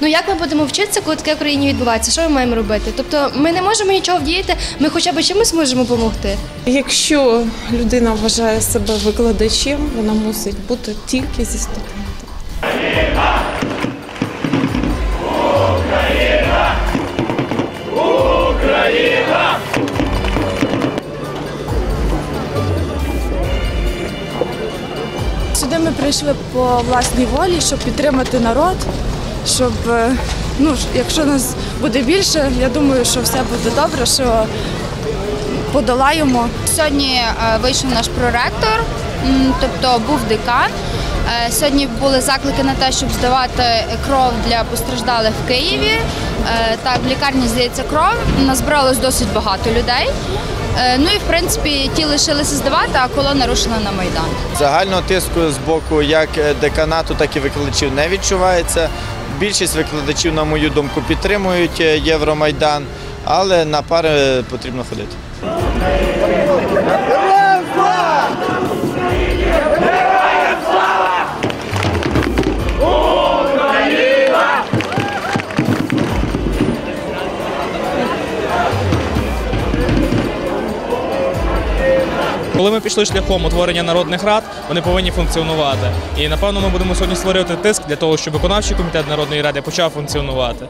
Ну як ми будемо вчитися, коли таке в країні відбувається? Що ми маємо робити? Тобто ми не можемо нічого вдіяти, ми хоча б чимось можемо допомогти. Якщо людина вважає себе викладачем, вона мусить бути тільки зі студентом. Сюди ми прийшли по власній волі, щоб підтримати народ, щоб е, ну, якщо нас буде більше, я думаю, що все буде добре, що подолаємо. Сьогодні е, вийшов наш проректор, тобто був декан. Е, Сьогодні були заклики на те, щоб здавати кров для постраждалих в Києві. Так, в лікарні здається кров. Назбиралось досить багато людей. Е, Ну і в принципі ті лишилися здавати, а колона рушила на майдан. Загального тиску з боку як деканату, так і викладачів не відчувається. Більшість викладачів, на мою думку, підтримують е, Євромайдан, але на пари потрібно ходити. Коли ми пішли шляхом утворення народних рад, вони повинні функціонувати. І напевно ми будемо сьогодні створювати тиск для того, щоб виконавчий комітет народної ради почав функціонувати.